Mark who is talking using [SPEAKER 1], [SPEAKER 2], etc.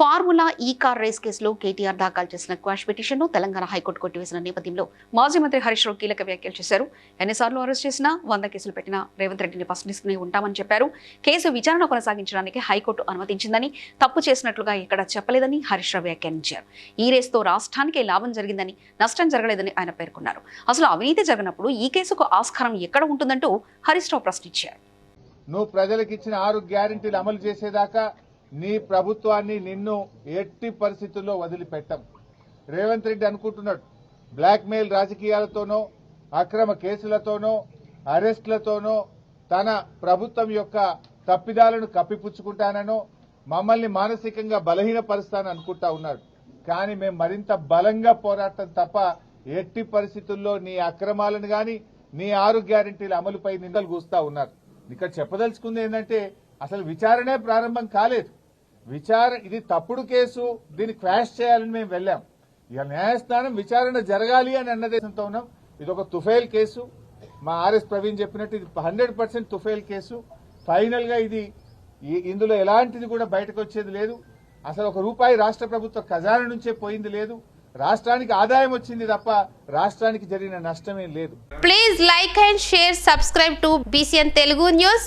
[SPEAKER 1] Formula ఈ car race కేసులో కేటీఆర్ దాఖలు చేసిన క్వాష్ పిటిషన్ను తెలంగాణ హైకోర్టు కొట్టివేసిన నేపథ్యంలో మాజీ మంత్రి హరీష్ రావు కీలక వ్యాఖ్యలు చేశారు. ఎన్నిసార్లు అరెస్ట్ చేసినా వంద కేసులు పెట్టినా రేవంత్ రెడ్డిని ప్రశ్నిస్తూనే ఉంటామని చెప్పారు. కేసు విచారణ కొనసాగించడానికి హైకోర్టు అనుమతించిందని తప్పు చేసినట్లుగా ఇక్కడ చెప్పలేదని హరీష్ రావు వ్యాఖ్యానించారు. ఈ రేస్తో రాష్ట్రానికే లాభం జరిగిందని నష్టం జరగలేదని ఆయన పేర్కొన్నారు. అసలు అవినీతి జరిగినప్పుడు ఈ కేసుకు ఆస్కారం ఎక్కడ ఉంటుందంటూ హరీష్ రావు ప్రశ్నించారు.
[SPEAKER 2] నువ్వు ప్రజలకు ఇచ్చిన ఆరు గ్యారంటీలు అమలు చేసేదాకా నీ ప్రభుత్వాన్ని నిన్ను ఎట్టి పరిస్థితుల్లో వదిలిపెట్టం. రేవంత్ రెడ్డి అనుకుంటున్నాడు. బ్లాక్మెయిల్ రాజకీయాలతోనో అక్రమ కేసులతోనో అరెస్టులతోనో తన ప్రభుత్వం యొక్క తప్పిదాలను కప్పిపుచ్చుకుంటాననో మమ్మల్ని మానసికంగా బలహీనపరుస్తానని అనుకుంటా ఉన్నాడు. కానీ మేము మరింత బలంగా పోరాటం తప్ప ఎట్టి పరిస్థితుల్లో నీ అక్రమాలను గాని నీ ఆరు గ్యారంటీల అమలుపై నిందలు కూస్తా ఉన్నారు. ఇక్కడ చెప్పదలుచుకుంది ఏంటంటే అసలు విచారణే ప్రారంభం కాలేదు. విచారణ ఇది తప్పుడు కేసు దీన్ని క్వాష్ చేయాలని మేము వెళ్ళాం. ఇక న్యాయస్థానం విచారణ జరగాలి అని అన్నదేశంతో ఉన్నాం. ఇది ఒక తుఫైల్ కేసు. మా ఆర్ఎస్ ప్రవీణ్ చెప్పినట్టు ఇది హండ్రెడ్ పర్సెంట్ తుఫైల్ కేసు. ఫైనల్గా ఇది ఇందులో ఎలాంటిది కూడా బయటకు వచ్చేది లేదు. అసలు ఒక రూపాయి రాష్ట్ర ప్రభుత్వ ఖజానా నుంచే పోయింది లేదు. రాష్ట్రానికి ఆదాయం వచ్చింది తప్ప రాష్ట్రానికి జరిగిన నష్టమేం లేదు.
[SPEAKER 3] Please like and share subscribe to BCN Telugu news